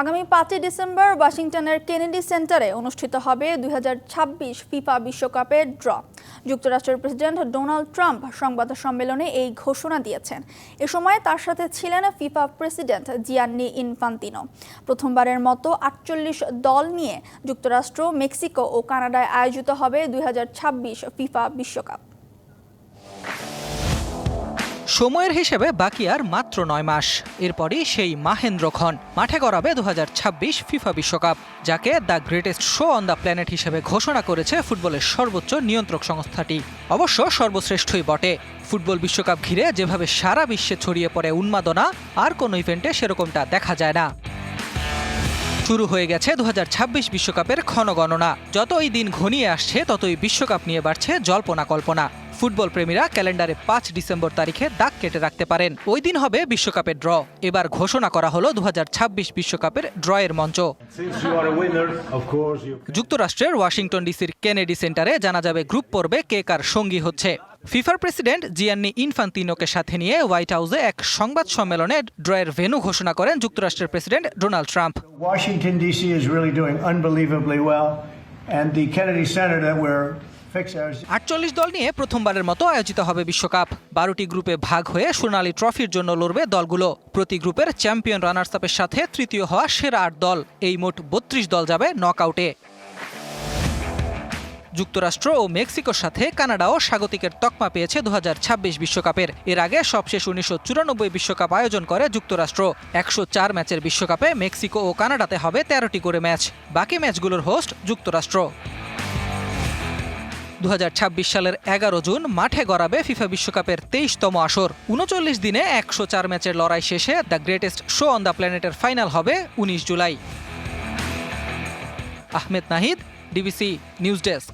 আগামী পাঁচই ডিসেম্বর ওয়াশিংটনের কেনেডি সেন্টারে অনুষ্ঠিত হবে দুই হাজার ছাব্বিশ ফিফা বিশ্বকাপের ড্র। যুক্তরাষ্ট্রের প্রেসিডেন্ট ডোনাল্ড ট্রাম্প সংবাদ সম্মেলনে এই ঘোষণা দিয়েছেন। এ সময় তার সাথে ছিলেন ফিফা প্রেসিডেন্ট জিয়ান্নি ইনফান্তিনো। প্রথমবারের মতো আটচল্লিশ দল নিয়ে যুক্তরাষ্ট্র, মেক্সিকো ও কানাডায় আয়োজিত হবে দুই হাজার ছাব্বিশ ফিফা বিশ্বকাপ। সময়ের হিসেবে বাকি আর মাত্র নয় মাস। এরপরই সেই মাহেন্দ্র খন মাঠে গড়াবে দু ছাব্বিশ ফিফা বিশ্বকাপ, যাকে the greatest show on the planet হিসেবে ঘোষণা করেছে ফুটবলের সর্বোচ্চ নিয়ন্ত্রক সংস্থাটি। অবশ্য সর্বশ্রেষ্ঠই বটে। ফুটবল বিশ্বকাপ ঘিরে যেভাবে সারা বিশ্বে ছড়িয়ে পড়ে উন্মাদনা, আর কোনো ইভেন্টে সেরকমটা দেখা যায় না। শুরু হয়ে গেছে দু বিশ্বকাপের ক্ষণগণনা। যতই দিন ঘনিয়ে আসছে, ততই বিশ্বকাপ নিয়ে বাড়ছে জল্পনা কল্পনা। ফুটবল প্রেমীরা ক্যালেন্ডারে পাঁচ ডিসেম্বর তারিখে দাগ কেটে রাখতে পারেন ওই দিন হবে বিশ্বকাপের ড্র এবার ঘোষণা করা হলো দু বিশ্বকাপের ড্রয়ের মঞ্চ যুক্তরাষ্ট্রের ওয়াশিংটন ডিসির কেনেডি সেন্টারে জানা যাবে গ্রুপ পর্বে কে কার সঙ্গী হচ্ছে ফিফার প্রেসিডেন্ট জিয়ান্নি ইনফান্তিনোকে সাথে নিয়ে হোয়াইট হাউসে এক সংবাদ সম্মেলনে ড্রয়ের ভেন্যু ঘোষণা করেন যুক্তরাষ্ট্রের president Donald Trump Washington D.C. is really doing unbelievably well, and the Kennedy Center that we're. আটচল্লিশ দল নিয়ে প্রথমবারের মতো আয়োজিত হবে বিশ্বকাপ। বারোটি গ্রুপে ভাগ হয়ে সোনালী ট্রফির জন্য লড়বে দলগুলো। প্রতি গ্রুপের চ্যাম্পিয়ন রানার্স আপের সাথে তৃতীয় হওয়া সেরা আট দল। এই মোট বত্রিশ দল যাবে নকআউটে। যুক্তরাষ্ট্র ও মেক্সিকোর সাথে কানাডাও স্বাগতিকের তকমা পেয়েছে দু বিশ্বকাপের। এর আগে সবশেষ উনিশশো চুরানব্বই বিশ্বকাপ আয়োজন করে যুক্তরাষ্ট্র। একশো চার ম্যাচের বিশ্বকাপে মেক্সিকো ও কানাডাতে হবে তেরোটি করে ম্যাচ। বাকি ম্যাচগুলোর হোস্ট যুক্তরাষ্ট্র। দু হাজার ছাব্বিশ সালের এগারো জুন মাঠে গড়াবে ফিফা বিশ্বকাপের তেইশতম আসর। উনচল্লিশ দিনে একশো চার ম্যাচের লড়াই শেষে the greatest show on the প্ল্যানেটের final হবে উনিশ July. Ahmed Nahid, DBC news desk.